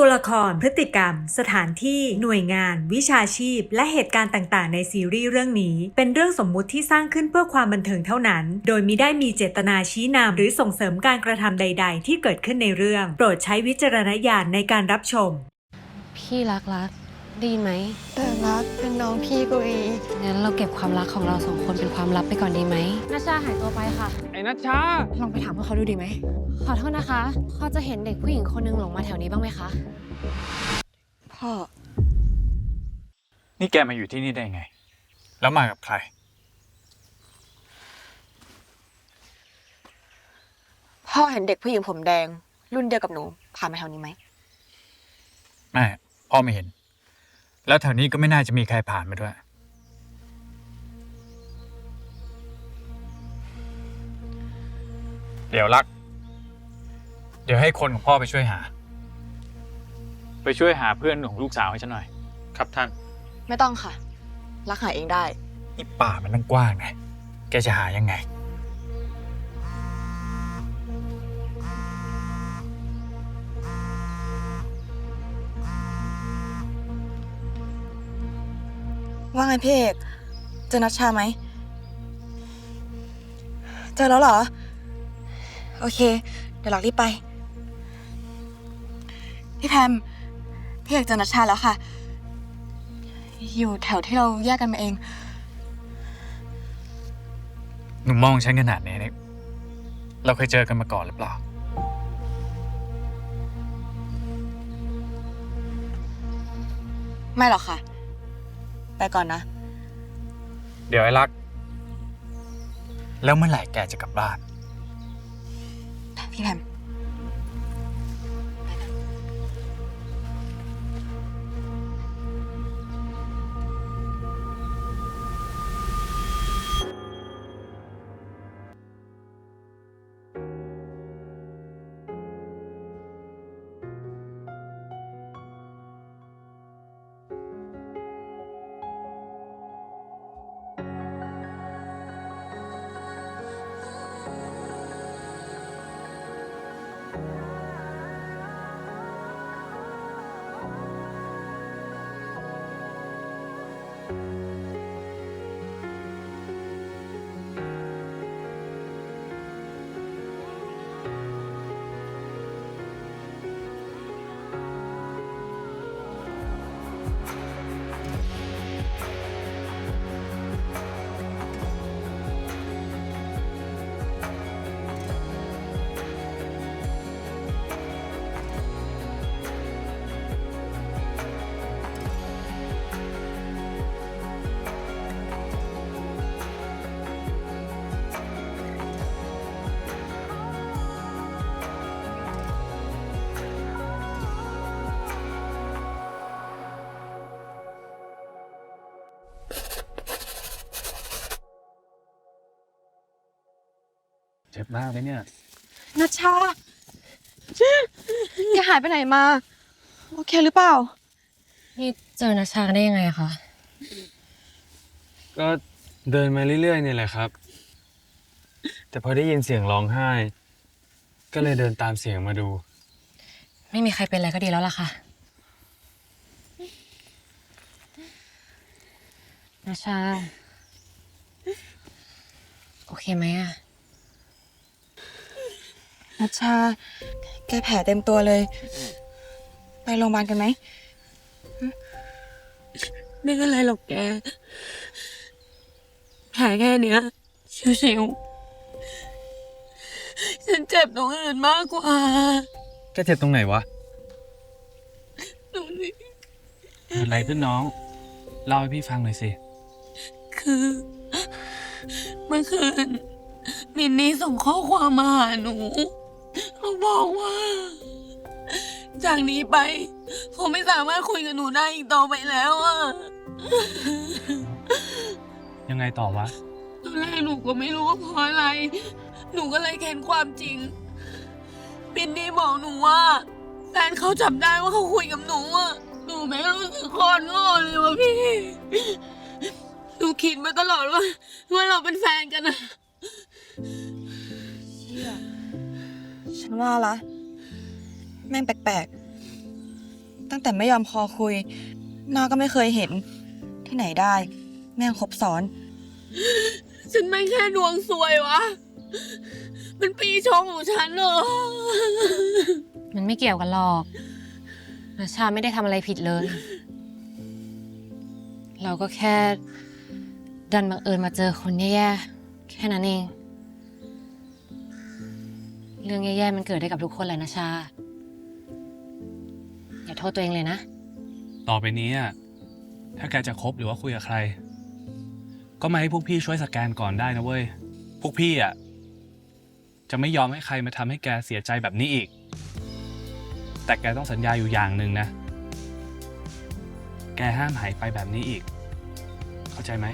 ตัวละครพฤติกรรม สถานที่หน่วยงาน วิชาชีพ และเหตุการณ์ต่างๆ ในซีรีส์เรื่องนี้ เป็นเรื่องสมมุติที่สร้างขึ้นเพื่อความบันเทิงเท่านั้น โดยมิได้มีเจตนาชี้นำหรือส่งเสริมการกระทำใด ๆ ที่เกิดขึ้นในเรื่อง โปรดใช้วิจารณญาณในการรับชม พี่รักรัก ได้ยินไหม แต่รักเป็นน้องพี่กูเองงั้นเราเก็บความรักของเราสองคนเป็นความลับไปก่อนดีไหมนาชาหายตัวไปค่ะ ไอ้นัชชา ลองไปถามพวกเขาดูดีไหม ขอโทษนะคะพอจะเห็นเด็กผู้หญิงคนหนึงหลงมาแถวนี้บ้างไหมคะ พ่อ นี่แกมาอยู่ที่นี่ได้ไง แล้วมากับใคร พ่อเห็นเด็กผู้หญิงผมแดง รุ่นเดียวกับหนูผ่านมาแถวนี้ไหมไม่ พ่อไม่เห็น แล้วแถวนี้ก็ไม่น่าจะมีใครผ่านมาด้วย เดี๋ยวรัก เดี๋ยวให้คนของพ่อไปช่วยหา ไปช่วยหาเพื่อนของลูกสาวให้ฉันหน่อย ครับท่าน ไม่ต้องค่ะ รักหาเองได้ นี่ป่ามันตั้งกว้างไงแกจะหายังไง ว่าไงพี่เอกเจอนัชชาไหม เจอแล้วเหรอ โอเค เดี๋ยวเรารีบไป พี่แพมพี่เอกเจอนัชชาแล้วค่ะ อยู่แถวที่เราแยกกันมาเอง หนูมองฉันขนาดนี้เนี่ยเราเคยเจอกันมาก่อนหรือเปล่า ไม่หรอกค่ะ ไปก่อนนะ เดี๋ยวไอ้รัก แล้วเมื่อไหร่แกจะกลับบ้าน พี่แพม จ็บมากเลยเนี่ยนัชชาแกหายไปไหนมา โอเคหรือเปล่า นี่เจอนาชากันได้ยังไงอะคะ ก็เดินมาเรื่อยๆเนี่ยแหละครับ แต่พอได้ยินเสียงร้องไห้ ก็เลยเดินตามเสียงมาดู ไม่มีใครเป็นอะไรก็ดีแล้วล่ะค่ะนาชา โอเคไหมอะ นัชชา แกแผลเต็มตัวเลย ไปโรงพยาบาลกันไหมไม่เป็นไรหรอกแก แผลแค่เนี้ย ชิวๆฉันเจ็บตรงอื่นมากกว่า แกเจ็บตรงไหนวะดูนี่เกิดอะไรขึ้นน้องเล่าให้พี่ฟังหน่อยสิ คือ เมื่อคืนมินนี่ส่งข้อความมาหาหนู เขาบอกว่า จากนี้ไปเขาไม่สามารถคุยกับหนูได้อีกต่อไปแล้วอะยังไงต่อวะตอนแรกหนูก็ไม่รู้ว่าเพราะอะไร หนูก็เลยเค้นความจริงปินนี่บอกหนูว่าแฟนเขาจับได้ว่าเขาคุยกับหนูอะหนูแม่งรู้สึกโคตรโง่เลยวะพี่ หนูคิดมาตลอดว่าว่าเราเป็นแฟนกันอะ ฉันว่าละ แม่งแปลกตั้งแต่ไม่ยอมพอคุย หน้าก็ไม่เคยเห็น ที่ไหนได้ แม่งครบซ้อน ฉันไม่แค่ดวงสวยวะ มันปีชงของฉันเหรอ มันไม่เกี่ยวกันหรอกนาชาไม่ได้ทำอะไรผิดเลย เราก็แค่ ดันบังเอิญมาเจอคนแย่ๆแค่นั้นเอง เรื่องแย่ๆมันเกิดได้กับทุกคนแหละนะชา อย่าโทษตัวเองเลยนะ ต่อไปนี้อะถ้าแกจะคบหรือว่าคุยกับใคร ก็มาให้พวกพี่ช่วยสแกนก่อนได้นะเว้ย พวกพี่อะ จะไม่ยอมให้ใครมาทำให้แกเสียใจแบบนี้อีก แต่แกต้องสัญญาอยู่อย่างหนึ่งนะ แกห้ามหายไปแบบนี้อีก เข้าใจไหม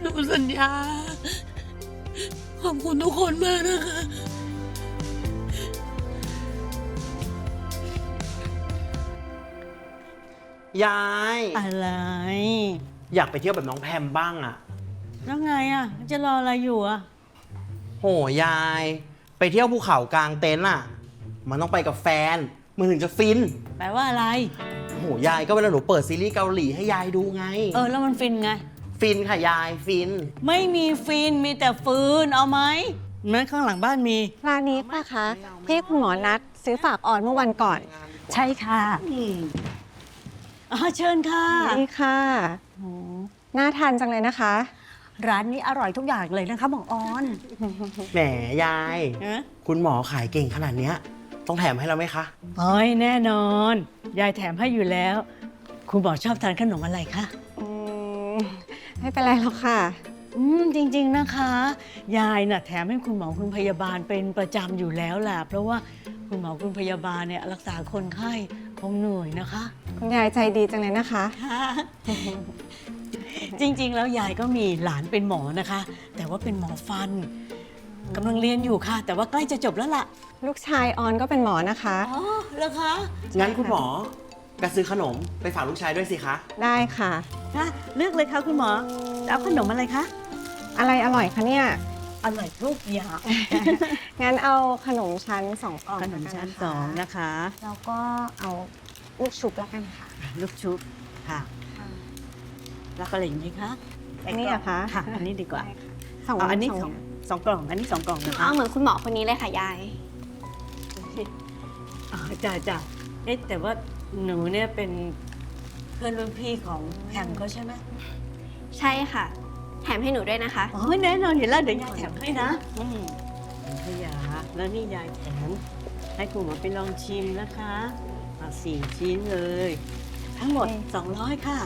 หนูสัญญา ขอบคุณทุกคนมากนะคะ ยาย อะไร อยากไปเที่ยวแบบน้องแพมบ้างอะแล้วไงอะ จะรออะไรอยู่อะ โหยาย ไปเที่ยวภูเขากลางเต็นท์อะมันต้องไปกับแฟน มันถึงจะฟิน แปลว่าอะไร โหยายก็เวลาหนูเปิดซีรีส์เกาหลีให้ยายดูไง เออ แล้วมันฟินไง ฟินค่ะยายฟิน ไม่มีฟินมีแต่ฟืนเอาไหมนั้นข้างหลังบ้านมี ร้านนี้ป่ะคะที่คุณหมอนัดซื้อฝากออนเมื่อวันก่อน ใช่ค่ะอ๋อเชิญค่ะนี่ค่ะน่าทานจังเลยนะคะ ร้านนี้อร่อยทุกอย่างเลยนะคะหมองออนแหมยายเอ๊ะคุณหมอขายเก่งขนาดเนี้ย ต้องแถมให้เราไหมคะ โอ้ยแน่นอน ยายแถมให้อยู่แล้ว คุณบอกชอบทานขนมอะไรคะอืม ไม่เป็นไรหรอกค่ะ อืมจริง ๆนะคะ ยายน่ะแถมให้คุณหมอคุณพยาบาลเป็นประจำอยู่แล้วแหละเพราะว่าคุณหมอคุณพยาบาลเนี่ยรักษาคนไข้คงเหนื่อยนะคะ คุณยายใจดีจังเลยนะคะ ค่ะจริง ๆ แล้วยายก็มีหลานเป็นหมอนะคะ แต่ว่าเป็นหมอฟันกำลังเรียนอยู่ค่ะ แต่ว่าใกล้จะจบแล้วล่ะลูกชายออนก็เป็นหมอนะคะ อ๋อแล้วคะ งั้นคุณหมอ ก็ซื้อขนมไปฝากลูกชายด้วยสิคะ ได้ค่ะ ค่ะเลือกเลยค่ะคุณหมอจะเอาขนมอะไรคะอะไรอร่อยคะเนี่ย อร่อยทุกอย่างงั้นเอาขนมชั้นสองกล่องขนมชั้นแล้วกัสองนะคะ แล้วก็เอาลูกชุบแล้วกันค่ะ ลูกชุบค่ะ แล้วก็อะไรอย่างนี้คะอันนี้เหรอคะ ค่ะ อันนี้ดีกว่าสองเอาอันนี้สสอองงสองกล่อง อันนี้สองกล่องนะคะเอาเหมือนคุณหมอคนนี้เลยค่ะยายอ๋อจ้าจ้าเอ๊ะแต่ว่า หนูเนี่ยเป็นเพื่อนรุ่นพี่ของแพมเขาใช่ไหมใช่ค่ะ แถมให้หนูด้วยนะคะ อ๋อแน่นอนอยู่แล้วเดี๋ยวยายแถมให้นะอืมพยาแล้วนี่ยายแถมให้คุณหมอไปลองชิมนะคะเอาสี่ชิ้นเลย ทั้งหมด 200 ค่ะ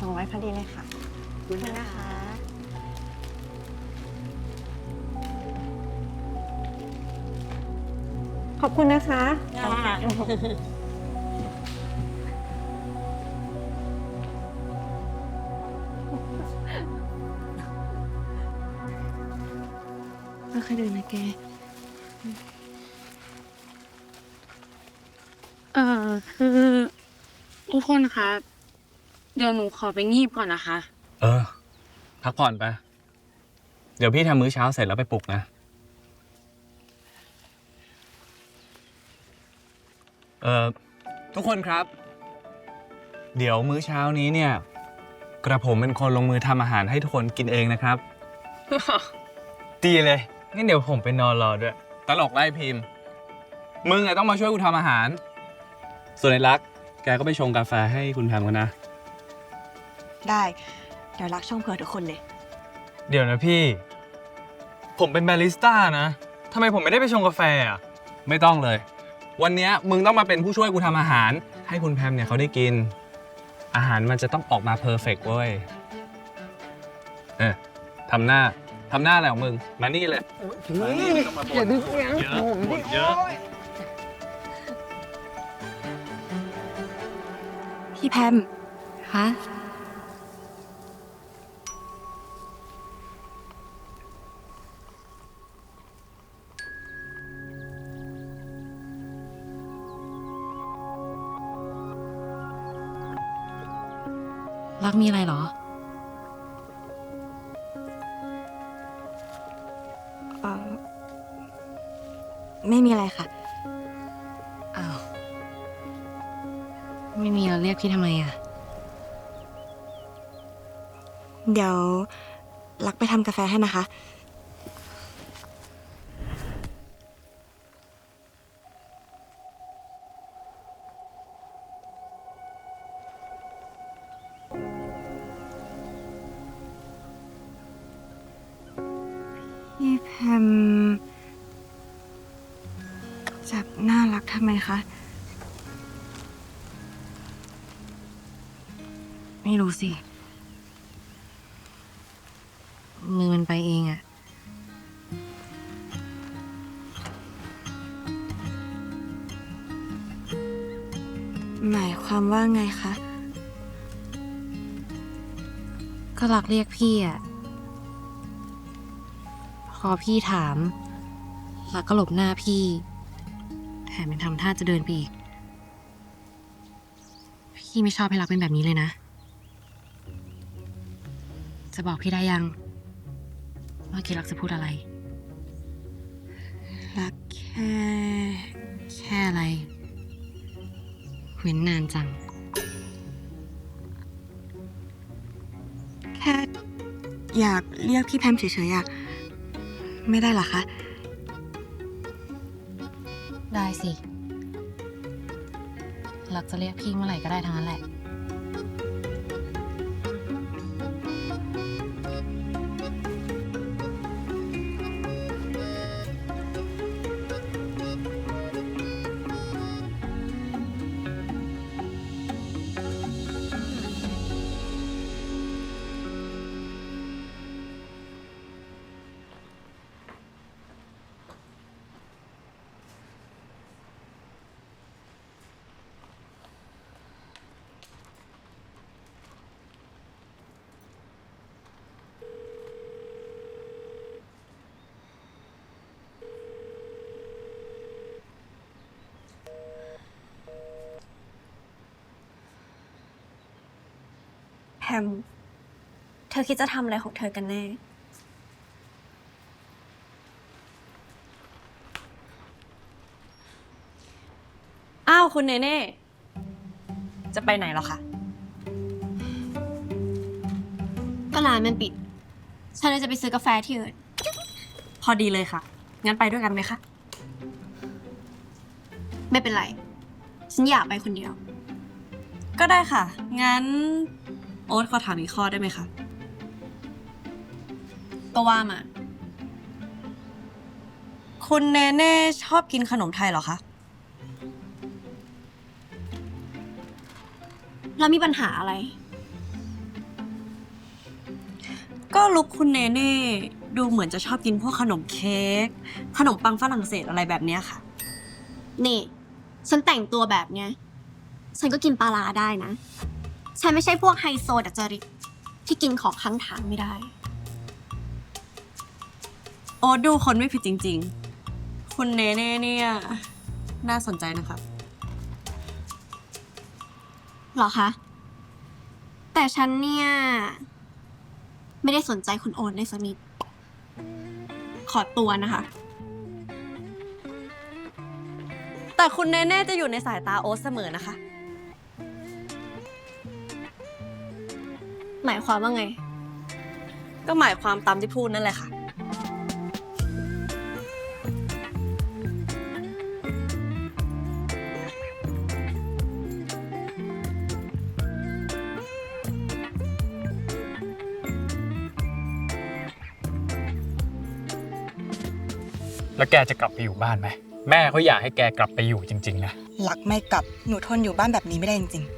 สองร้อยพอดีเลยค่ะ ขอบคุณนะคะ ขอบคุณนะคะไม่ เคยเดินนะแก เออคือทุกคนคะ เดี๋ยวหนูขอไปงีบก่อนนะคะ เออ พักผ่อนไป เดี๋ยวพี่ทำมื้อเช้าเสร็จแล้วไปปลุกนะ เออทุกคนครับ เดี๋ยวมื้อเช้านี้เนี่ย กระผมเป็นคนลงมือทำอาหารให้ทุกคนกินเองนะครับ ดีเลย งั้นเดี๋ยวผมไปนอนรอด้วย ตลกไล่พิมพ์ มึงอะต้องมาช่วยกูทำอาหาร ส่วนไอ้รัก แกก็ไปชงกาแฟให้คุณแพมกันนะ ได้ เดี๋ยวรักช่องเผื่อทุกคนเลย เดี๋ยวนะพี่ ผมเป็นบาริสต้านะทำไมผมไม่ได้ไปชงกาแฟอะไม่ต้องเลย วันเนี้ยมึงต้องมาเป็นผู้ช่วยกูทำอาหาร ให้คุณแพมเนี่ยเขาได้กิน อาหารมันจะต้องออกมาเพอร์เฟกต์เว้ย เออทำหน้า ทำหน้าอะไรของมึง มานี่เลยมานี่ไม่ต้องมาบ่นเยอะบ่นเยอะพี่แพมคะรักมีอะไรเหรอ เอ่อไม่มีอะไรค่ะ อ้าว ไม่มีเราเรียกพี่ทำไมอะ เดี๋ยวรักไปทำกาแฟให้นะคะ มจับน่ารักทำไมคะ ไม่รู้สิ มือมันไปเองอะหมายความว่าไงคะ ก็รักเรียกพี่อะ พอพี่ถามรักก็หลบหน้าพี่ แถมยังทำท่าจะเดินไปอีก พี่ไม่ชอบให้รักเป็นแบบนี้เลยนะ จะบอกพี่ได้ยังเมื่อกี้รักจะพูดอะไร รักแค่ แค่อะไร เว้นนานจัง แค่อยากเรียกพี่แพมเฉยๆอะ ไม่ได้เหรอคะ ได้สิรักจะเรียกพี่เมื่อไหร่ก็ได้ทั้งนั้นแหละ แพมเธอคิดจะทำอะไรของเธอกันแน่ อ้าว คุณเนเน่ จะไปไหนเหรอคะ ก็ร้านมันปิด ฉันเลยจะไปซื้อกาแฟที่อื่น พอดีเลยค่ะ งั้นไปด้วยกันไหมคะ ไม่เป็นไร ฉันอยากไปคนเดียว ก็ได้ค่ะ งั้น โอ๊ตขอถามอีกข้อได้ไหมคะ ก็ว่ามา คุณเนเน่ชอบกินขนมไทยเหรอคะ แล้วมีปัญหาอะไร ก็ลุกคุณเนเน่ดูเหมือนจะชอบกินพวกขนมเค้ก ขนมปังฝรั่งเศสอะไรแบบเนี้ยค่ะ นี่ ฉันแต่งตัวแบบเนี้ย ฉันก็กินปลาร้าได้นะ ฉันไม่ใช่พวกไฮโซดัจจริตที่กินของข้างทางไม่ได้ โอ๊ตดูคนไม่ผิดจริง ๆ คุณเนเน่เนี่ย น่าสนใจนะคะเหรอคะ แต่ฉันเนี่ย ไม่ได้สนใจคุณโอนเลยสักนิด ขอตัวนะคะ แต่คุณเนเน่จะอยู่ในสายตาโอ๊ตเสมอนะคะ หมายความว่าไง ก็หมายความตามที่พูดนั่นแหละค่ะ แล้วแกจะกลับไปอยู่บ้านไหม แม่เขาอยากให้แกกลับไปอยู่จริง ๆ นะ หลักไม่กลับ หนูทนอยู่บ้านแบบนี้ไม่ได้จริงๆ